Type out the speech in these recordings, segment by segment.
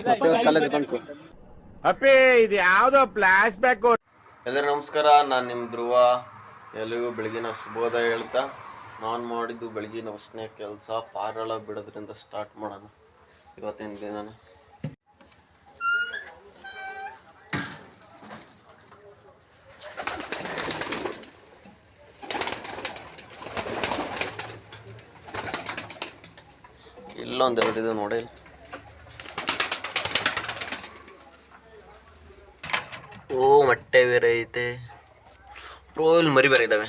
College ಬಂತು. ಅಪ್ಪಿ ಇದು ಯಾವ್ದೋ ಫ್ಲಾಶ್ ಬ್ಯಾಕ್ ಎಲ್ಲರಿಗೂ ನಮಸ್ಕಾರ ನಾನು ನಿಮ್ಮ ಧ್ರುವ. ಎಲ್ರಿಗೂ ಬೆಳಗಿನ ಶುಭೋದಯ ಹೇಳ್ತಾ ನಾನು ಮಾಡಿದ್ದು ಬೆಳಗಿನ ಉಷ್ಣ ಕೆಲಸ ಪಾರಳ ಬಿಡೋದ್ರಿಂದ ಸ್ಟಾರ್ಟ್ ಮಾಡೋಣ. ಇವತ್ತಿನ ದಿನ? ಇಲ್ಲೊಂದು ಹೇಳಿದ್ದು ನೋಡಿ ಓ ಮೊಟ್ಟೆ ಬೇರೆ ಐತೆ. ಪ್ರೋ ಇಲ್ಲಿ ಮರಿ ಬೇರೆ ಇದ್ದಾವೆ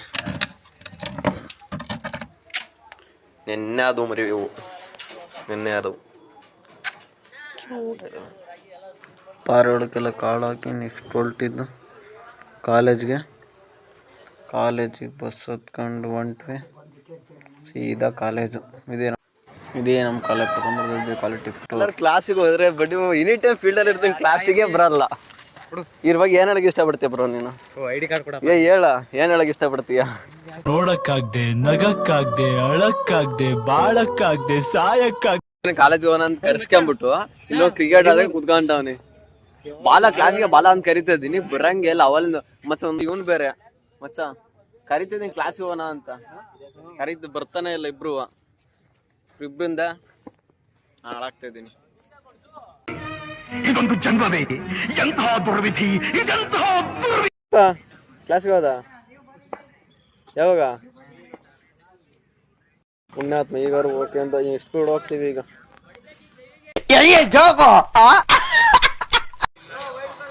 ನಿನ್ನೆ ಅದು ಮರಿ ಇವು. ನಿನ್ನೆ ಅದು ಪಾರೋಡಕ್ಕೆಲ್ಲ ಕಾಳು ಹಾಕಿ ನೆಕ್ಸ್ಟ್ ಹೊಲ್ಟಿದ್ದು ಕಾಲೇಜ್ಗೆ. ಕಾಲೇಜಿಗೆ ಬಸ್ ಹತ್ಕೊಂಡು ಹೊಂಟ್ವಿ. ಸೀದಾ ಕಾಲೇಜು. ಇದೇ ಇದೇ ನಮ್ಮ ಕಾಲೇಜ್ ತಗೊಂಡ್ಬರ್ದಿದ್ವಿ ಕಾಲೇಜ್ ಟಿಪ್ ಕ್ಲಾಸಿಗೆ ಹೋದ್ರೆ ಬಟ್ ಎನಿ ಟೈಮ್ ಫೀಲ್ಡಲ್ಲಿ ಇರ್ತೀನಿ ಕ್ಲಾಸಿಗೆ ಬರಲ್ಲ. ಇದ್ರ ಬಗ್ಗೆ ಏನ್ ಹೇಳಕ್ ಇಷ್ಟಪಡ್ತೀಯ ಬ್ರೋ ನೀನು? ಏ ಹೇಳ ಏನ್ ಹೇಳಕ್ ಇಷ್ಟಪಡ್ತೀಯ? ನೋಡಕ್ಕಾಗ್ದೆ ನಗಕ್ಕಾಗ್ದೆ ಅಳಕ್ಕಾಗ್ದೆ ಬಾಳಕ್ಕಾಗ್ದೆ ಸಾಯಕ್ಕಾಗ್ದೆ. ಕಾಲೇಜ್ ಹೋಗೋಣ ಅಂತ ಕರ್ಸ್ಕೊಂಬಿಟ್ಟು ಇಲ್ಲೋ ಕ್ರಿಕೆಟ್ ಆದಾಗ ಕುತ್ಕೊಂಡವನಿ. ಬಾಲ ಕ್ಲಾಸಿಗೆ ಬಾಲ ಅಂತ ಕರಿತಾ ಇದ್ದೀನಿ ಬರಂಗೆ ಇಲ್ಲ ಅವಲಿಂದ. ಮಚ್ಚ ಒಂದು ಇವನ್ ಬೇರೆ. ಮಚ್ಚ ಕರಿತಿದ್ದೀನಿ ಕ್ಲಾಸ್ ಹೋಗೋಣ ಅಂತ. ಕರಿತ ಬರ್ತಾನೆ ಇಲ್ಲ ಇಬ್ರು. ಇಬ್ರಿಂದ ಹಾಳಾಗ್ತಾ ಇದ್ದೀನಿ. ಇದೊಂದು ಜನ್ಮವೇ. ಎಂತಹ ದುರ್ವಿಧಿ ಇದೆಂತಹ ದುರ್ವಿಧಿ ಕ್ಲಾಸ್ಗೆ ಹೋದ? ಯಾವಾಗ? ಪುಣ್ಯಾತ್ಮ ಈಗ ಓಕೆ ಅಂತ ಎಷ್ಟು ದೂರ ಹೋಗ್ತೀವಿ ಈಗ?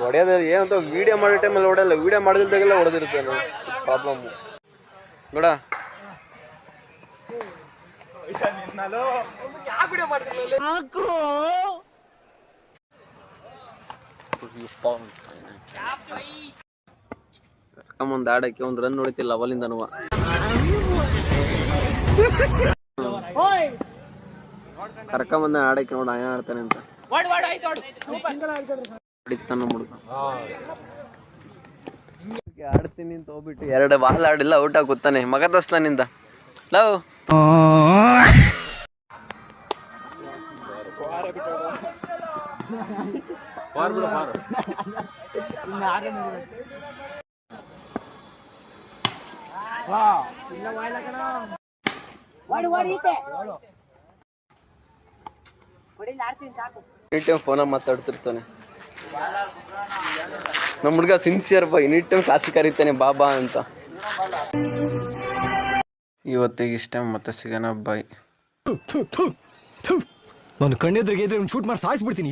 ಹೊಡೆಯೋದ ಏನಂತ ವಿಡಿಯೋ ಮಾಡೋ ಟೈಮಲ್ಲಿ ಹೊಡೆಯಲ್ಲ ವಿಡಿಯೋ ಮಾಡಿಲ್ದಾಗೆಲ್ಲ ಹೊಡೆದಿರ್ತಾನೆ ಪ್ರಾಬ್ಲಮ್ ನೋಡ. ಕರ್ಕೊಂಬಂದು ಆಡಕ್ಕೆ ಒಂದು ರನ್ ಹೊಡಿತಿಲ್ಲ ಅವಲಿಂದನೂ ಕರ್ಕೊಂಬಂದ ಆಡಕ್ಕೆ ನೋಡ ಏನ್ ಆಡ್ತಾನೆ ಅಂತ ಹೊಡಿತಾನ ಹುಡುಗ ಆಡ್ತೀನಿ ಅಂತ ಹೋಗ್ಬಿಟ್ಟು ಎರಡು ಬಾಲ್ ಆಡಿಲ್ಲ ಔಟ್ ಆಗಿ ಕೂತಾನೆ ಮಗ ತಸ್ತಾನಿಂದ ಲವ್ ಎನಿ ಟೈಮ್ ಫೋನಲ್ಲಿ ಮಾತಾಡ್ತಿರ್ತಾನೆ. ನಮ್ಮ ಹುಡುಗ ಸಿನ್ಸಿಯರ್ ಬಾ ಎನಿ ಟೈಮ್ ಕ್ಲಾಸಿಗೆ ಕರೀತಾನೆ ಬಾಬಾ ಅಂತ. ಇವತ್ತಿಗೆ ಇಷ್ಟ ಮತ್ತೆ ಸಿಗೋಣ ಬಾಯ್ ನಾನು ಕಣ್ಣೆದ್ರಿಗೆ ಇದ್ರೆ ಶೂಟ್ ಮಾಡಿ ಸಾಯಿಸ್ಬಿಡ್ತೀನಿ.